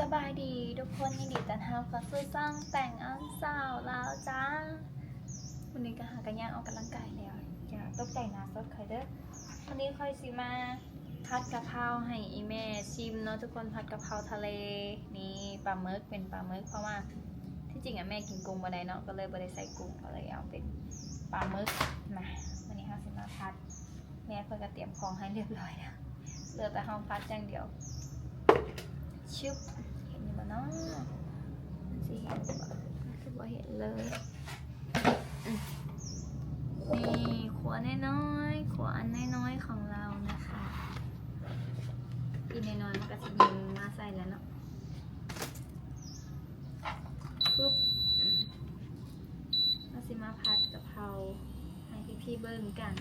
สบายดีทุกคนยินดีต้อนรับเข้าสู่ช่องแต่งอันสาวแลาวจ้าวันนี้ก็หากันย่างออกกำลังกายแล้วอย่าตกใจนะสดใครเด้อวันนี้ค่อยสิมาผัดกะเพราให้อีแม่ชิมเนาะทุกคนผัดกะเพราทะเลนี่ปลาหมึกเป็นปลาหมึกเพราะว่าที่จริงอะแม่กินกุ้งบ่ได้เนาะก็เลยบ่ได้ใส่กุ้งก็เลยเอาเป็นปลาหมึกมาวันนี้เฮาสิมาผัด แม่เพิ่นก็เตรียมของให้เรียบร้อยแล้วเหลือแต่ห้องพัดอย่างเดียว ชึบเห็นอยู่บ่เนาะมันสิเห็นบ่มันสิบ่เห็นเลยมนี่ขวดน้อยๆขวอันน้อยๆของเรานะคะอีนน้อยๆมันก็สิยิงมาใส่แล้วเนาะปุ๊บมเราสิมาผัดกะเพราให้พี่ๆเบิ่งกัน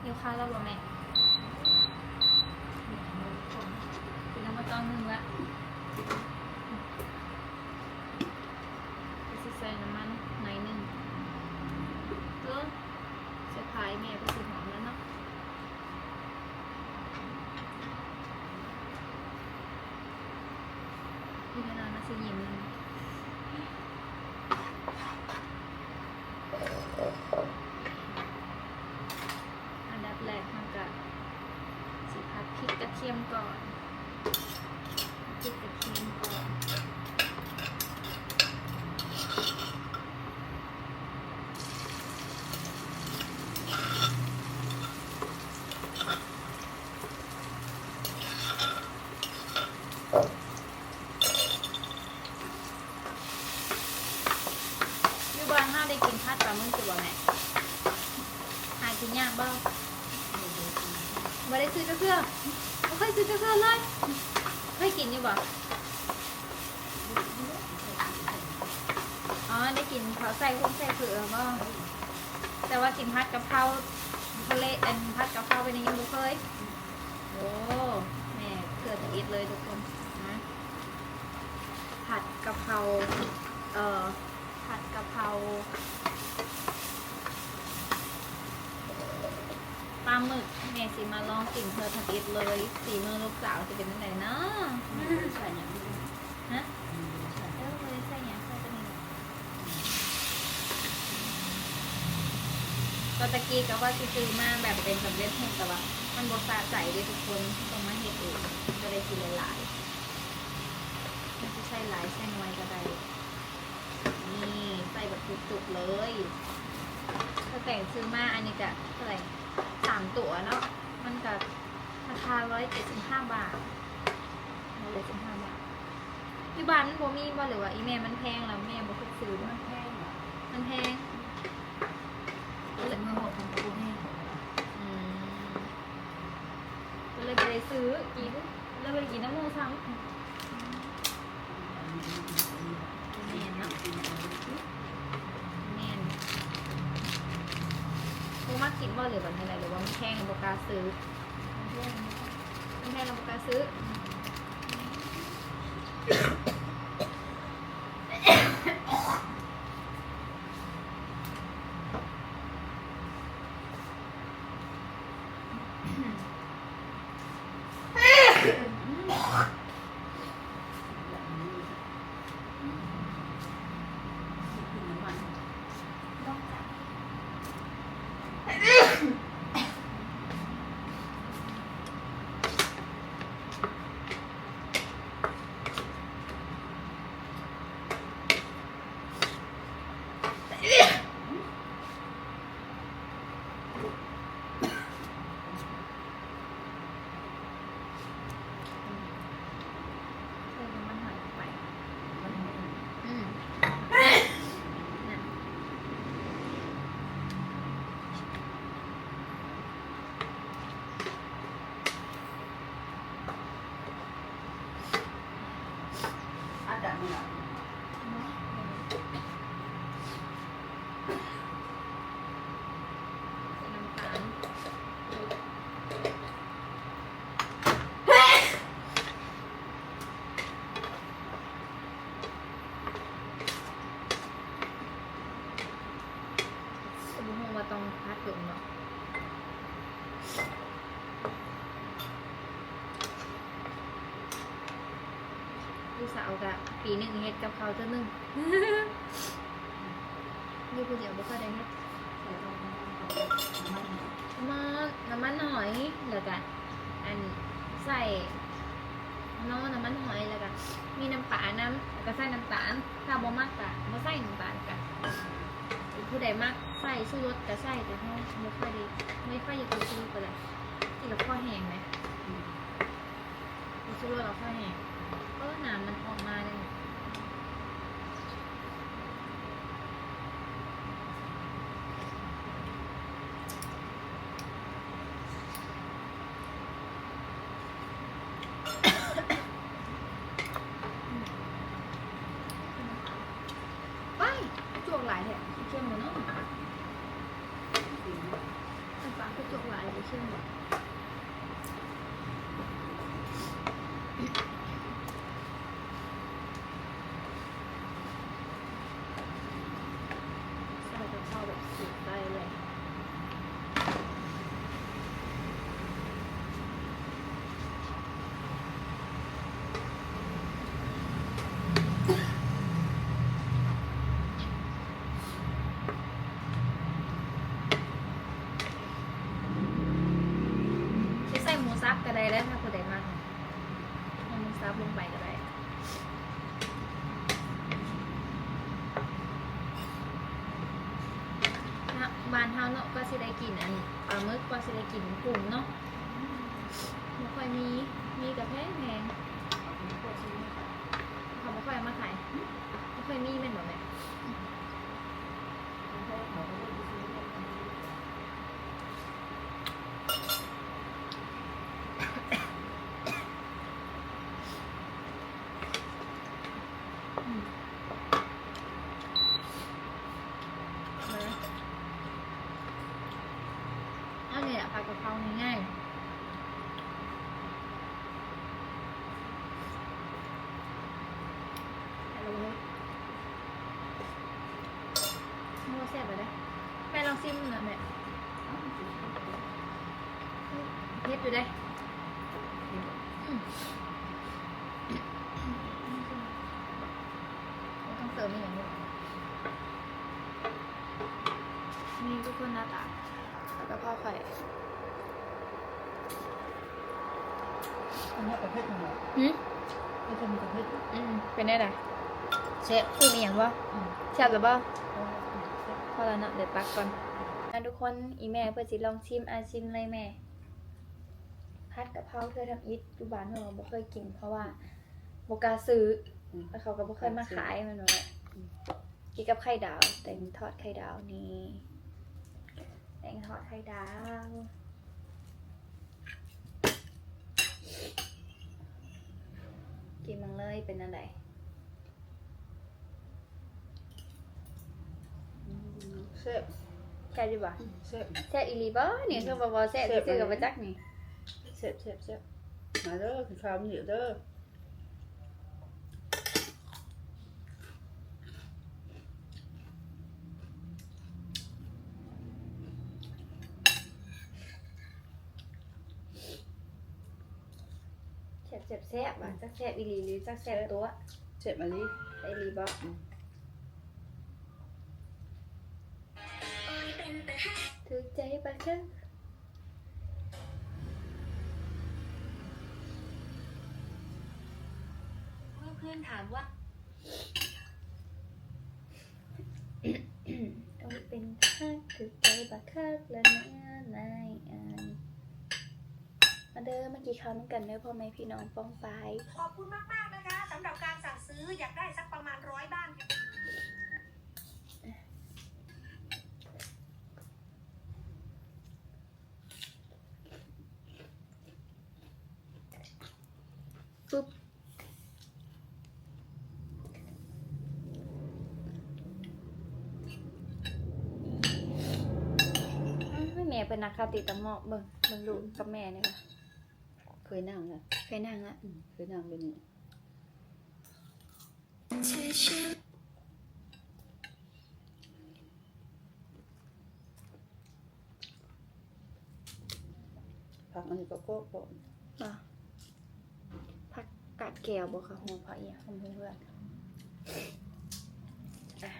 เดี๋ยวข้าวเราบ่แม่ คือน้ำมันต้องนึ่งละก็สิใส่น้ำมันหน่อยหนึ่งก็เซอร์ไพรส์แม่ก็สิหอมแล้วเนาะพี่นามา สิยิ้มอันดับแรกเราก็สิพัดพริกกระเทียมก่อน พริกกระเทียมก่อนอยู่บ้านห้าได้กินพัดปลาหมึกตัวแม่หากินยาก บ้างไม่ได้ซื้อเจ้าเพื่อไม่ค่อยซื้อเจ้าเพื่อเลยเคยกินอยู่บ่อ๋อได้กินเขาใส่พวกใส่เผือกบ้างแต่ว่ากินผัดกะเพราทะเลเอ็นผัดกะเพราเป็นยังยังบ่เคยโอ้แม่เกิดจากอิดเลยทุกคนนะผัดกะเพราเอ่อผัดกะเพรา ปลาหมึกแม่สิมาลองกินเธอทักอิดเลย สีมือลูกสาวจะเป็นยังไงเนาะฮะเออเลยใส่หยังใส่ตัวนี้ก็ตะกี้ก็ว่าสิซื้อมาแบบเป็นสำเร็จรูปแต่ว่ามันบสาใจเด้ทุกคนต้องมาเห็ดเองก็ได้กินหลายๆมันจะใช่หลายใช่น้อยก็ได้นี่ใส่แบบจุกๆเลยถ้าแต่งซื้อมาอันนี้ก็เท่าไหร่ สามตัวเนาะมันก็ราคาร้อยเจ็ดสิบห้าบาทร้อยเจ็ดสิบห้าบาทที่บ้านมันบ่มีบ่หรือว่าอีเมลมันแพงแล้วแม่บ่เคยซื้อบ่มันแพงเลยมาบอกของกูให้อืมก็เลยไปซื้อกินแล้วไปกินน้ำมูซ้ำเนียนเนาะเนียน กูมักกินบ่หรือแบบอะไรหรือว่ามันแพงเราบกล้าซื้อมันแพงเราบกล้าซื้อ องพัดลมเนาะลูกสาวกะปีหนึ่งเฮ็ดกับเขาเจ้านึงนี่คุณเดี๋ยวบุกเข้าได้เฮ็ดมันน้ำมันหอยแล้วกะอันใส่น้อน้ำมันหอยแล้วกะมีน้ำปลาน้ำก็ใส่น้ำตาลถ้าบ่มากกะบ่ใส่น้ำตาลกะผู้ใดมาก ใส่ชูรสก็ใส่แต่เฮาบ่ค่อยได้ไม่ค่อยอยากกินชูรสก็ได้ที่เราข้อแห้งไหมชูรสเราข้อแห้งเออน้ำมันออกมาเลย ไปจวกหลายแท้เข้มหมดเนาะน้ำปลาก็จวกหลายเลยเข้มหมดใส่กระเพราแบบสุดได้เลย จะใส่หมูสับก็ ได้ถ้าคนใดมากเอาหมูสับลงไปก็ได้บ้านเฮาเนาะก็สิได้กินอันปลาหมึกก็สิได้กินกุ้งเนาะไม่ค่อยมีมีกับแพงแพงเขาไม่ค่อยมาขายไม่ค่อยมีแม่นบ่แม่อืมมาเลยอันนี้อะผัดกะเพราง่ายๆ อะไรวะเนี่ยมัวแซ่บไปเลยแม่ลองซิมหน่อยแม่เผ็ดอยู่ได้อืมต้องเติมอีกอย่างหนึงนี่ทุกคนหน้าตาแล้วก็พ่อไข่อันนี้ประเภทหนึ่งเหรอหืมไม่ใช่มีประเภทอืมเป็นได้ไงเชฟพูดอีกอย่างว่าอืมแซ่บหรือเปล่าพ อแล้วเนาะเดี๋ยวตักก่อนอะทุกคนอีแม่เพื่อสิลองชิมอาชิมเลยแม่พัดกะเพราเธอทำอิทอยู่บ้านเราบ่เคยกินเพราะว่าบ่กาซื้อแล้วเขาก็บ่เคยมาขายมันว่าแบบกินกับไข่ดาวแต่งทอดไข่ดาวนี่แต่งทอดไข่ดาวกินมังเลยเป็นอะไร แซ่บแซ่บดีบ่แซ่บแซ่บอีหลีบ่เนี่ยคือบ่บ่แซ่บแซ่บซื้อเลยกับบ่จักนี่แซ่บแซ่บแซ่บมาเด้อคือข้าวเหนียวเด้อแซ่บแซ่บแซ่บอะจักแซ่บอีหลีหรือจักแซ่บตัวแซ่บมาลีไอหลีบ่ กใจปะคะเมื่อเพื่อนถามว่าต้องเป็นทักถูกใจปะคะแล้วนะนายอันมาเด้อเมื่อกี้เขาน้ำกันเด้อพ่อแม่พี่น้องป้องไป ขอบคุณมาก ๆ นะคะสำหรับการสั่งซื้ออยากได้สักประมาณร้อยบ้าน ปุ๊บอ้าวแม่เป็ นักคาติตะหมาะเบิ่งเบิ่งลูกกับแม่นี่ค่ะเคยนั่งนะเคยนั่งละอืมเคยนั่งเป็นนี่พักอันนี้ก็โป๊ะโป๊ะบ่ผักก่ดแก้วบ่ค่ะหัวเพราะอีหยังเพื่อนๆอะ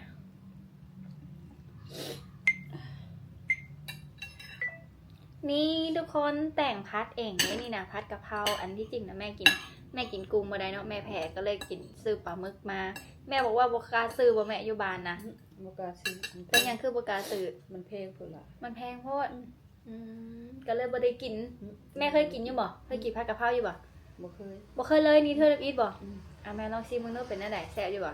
นี่ทุกคนแต่งพัดเองเลยนี่นะพัดกะเพราอันที่จริงนะแม่กิน แม่กินกุ้งมาได้เนาะแม่แพ้ก็เลยกินซื้อปลาหมึกมา แม่บอกว่าบกล้าซื้อบ่แม่อยู่บ้านนะบกล้าซื้อเป็นหยังคือบกล้าซื้อมันแพงพุ่นล่ะมันแพงโพดอืมก็เลยบ่ได้กิน แม่เคยกินอยู่บ่เคยกินผัดกะเพราอยู่บ่บ่เคยบ่เคยเลยนี่เธออีทบ่อืมอะแม่ลองชิมมึงดูเป็นจังไดแซ่บอยู่บ่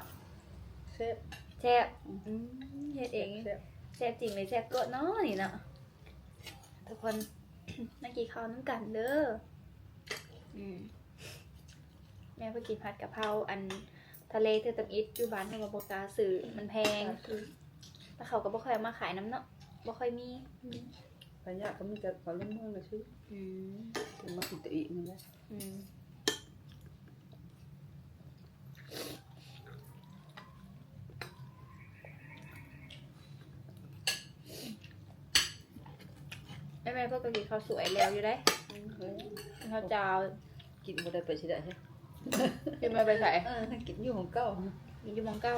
แซ่บแซ่บอืมเฮ็ดเองแซ่บแซ่บจริงเลยแซ่บกดเนาะนี่เนาะ ทุกคนมากินข้าวน้ำกันเด้ออืมแม่ไปกินผัดกะเพราอันทะเลเธอตำอิดอยู่บ้านเธอมาบอกกล้าซื้อมันแพงคือแล้วเขาก็บ่ค่อยเอามาขายน้ำเนาะบ่ค่อยมีปัญญาก็มีแต่ขอลงเมืองน่ะซื้ออืมเอามากินตัวอีกนี่แหละอืมแม่แม่พว กกะกินข้าวสวยแล้วอยู่ได้เข้าวเจ้ากินบ่ได้ไปสิได้ใช่กินมาไปใส่เออกินอยู่ของเก่าอยู่หมองเก้า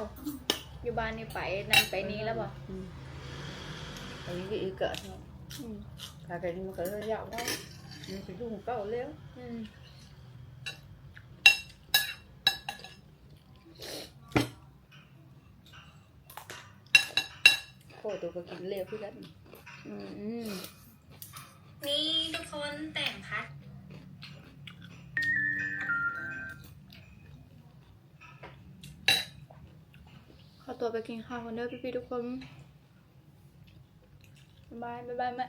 อยู่บ้านนี่ไปนั่นไปนี้แล้วบ่อันนี้ก็อีกเกิดเนาะอืมถ้ากันมันก็ระยะว่ามันสิอยู่ของเก่าแล้วอืมพ่อตัวก็กินเร็วคือกันอืม นี่ทุกคนแต่งพัด ขอตัวไปกินข้าวคนเดียวพี่ๆทุกคนบายบายบายแม่